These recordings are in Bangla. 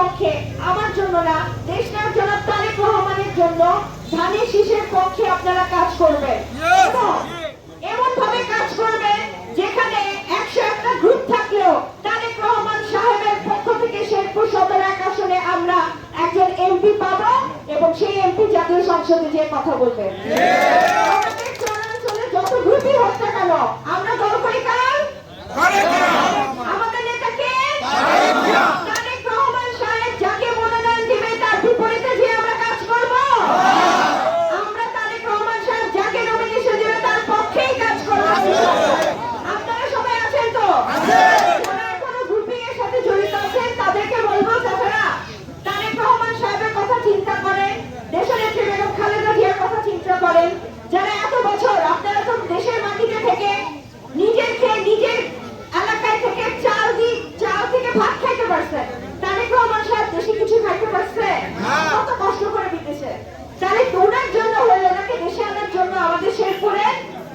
পক্ষে আমার জন্য না দেশনার জনাব তারেক রহমানের জন্য ধানের শীষের পক্ষে আপনারা কাজ করবেন। এমন ভাবে কাজ যেখানে একশো একটা গ্রুপ থাকলেও তারেক রহমান সাহেবের পক্ষ থেকে শেরপুর সদর এক আসনে আমরা একজন এমপি পাবো এবং সেই এমপি জাতীয় সংসদে যে কথা বলবেন আমাদের চরাঞ্চলে যত গ্রুপই হোক না কেন আমরা দল করি কার আমাদের নেতাকে তারেক রহমান সাহেব যাকে মনোনয়ন দিবে তার বিপরীতে যে আমরা কাজ করব আমরা তারেক রহমান সাহেব যাকে নমিনেশন দেবে তার পক্ষেই কাজ করব আপনারা সবাই আছেন তো যারা এখনও গ্রুপিং এর সাথে জড়িত আছেন তাদেরকে বলব চাচারা তারেক রহমান সাহেবের কথা চিন্তা করেন দেশনেত্রী বেগম খালেদা জিয়ার কথা চিন্তা করেন যারা এত বছর আপনারা তো দেশের মাটিতে থেকে নিজের খেয়ে নিজের এলাকায় থেকে চাল দি চাল থেকে ভাত খাইতে পারছে তারেক রহমান সাহেব দেশে কিছু খাইতে পারছে কত কষ্ট করে দিতেছে তাহলে তোনার জন্য হলো ওনাকে দেশে আনার জন্য আমাদের শেরপুরে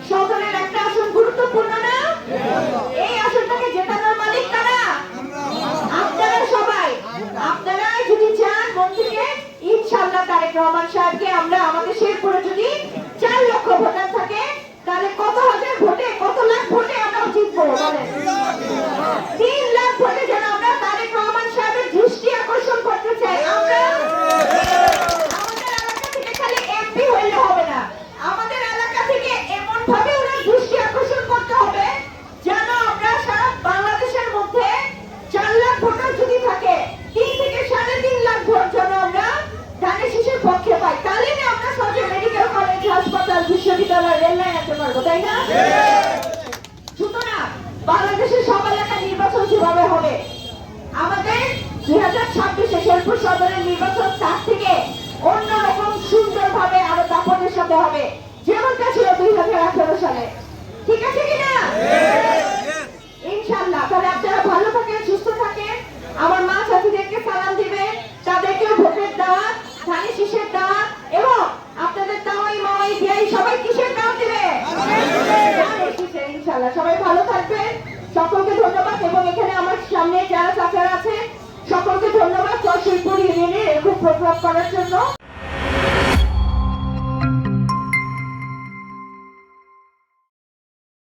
সদরের একটা আসন গুরুত্বপূর্ণ না এই আসনটাকে জেতানোর মালিক কারা আপনারা সবাই আপনারা যদি চান মন থেকে ইনশাআল্লাহ তারেক রহমান সাহেবকে আমরা আমাদের শেরপুরে যদি চার লক্ষ ভোটার থাকে তাহলে কত হাজার ভোটে কত লাখ ভোটে আমরা জিতবো বলেন তিন লাখ ভোটে যেন আমরা তারেক রহমান সাহেবের দৃষ্টি আকর্ষণ করতে চাই আমরা আমাদের এলাকা থেকে খালি এমপি হইলে হবে না আমাদের এলাকা থেকে এমন ভাবে ওনার দৃষ্টি আকর্ষণ করতে হবে যেন আমরা সারা বাংলাদেশের মধ্যে চার লাখ ভোটার যদি থাকে তিন থেকে সাড়ে তিন লাখ ভোট যেন আমরা ধানের শীষের পক্ষে পাই তাহলে না আমরা সহজে মেডিকেল কলেজ হাসপাতাল বিশ্ববিদ্যালয় রেল লাইন আনতে পারব তাই না? সুতরাং বাংলাদেশের সব এলাকায় নির্বাচন যেভাবে হবে, আমাদের দুই হাজার ছাব্বিশে শেরপুর সদরের নির্বাচন তার থেকে অন্যরকম সুন্দরভাবে আরও দাপটের সাথে হবে। যেমনটা ছিল দুই হাজার আঠারো সালে। ঠিক আছে কিনা? ইনশাল্লাহ সবাই ভালো থাকবেন। সকলকে ধন্যবাদ এবং এখানে আমার সামনে যারা চাচারা আছে, সকলকে ধন্যবাদ শিল্পুর ইউনিয়নে এরকম প্রোগ্রাম করার জন্য।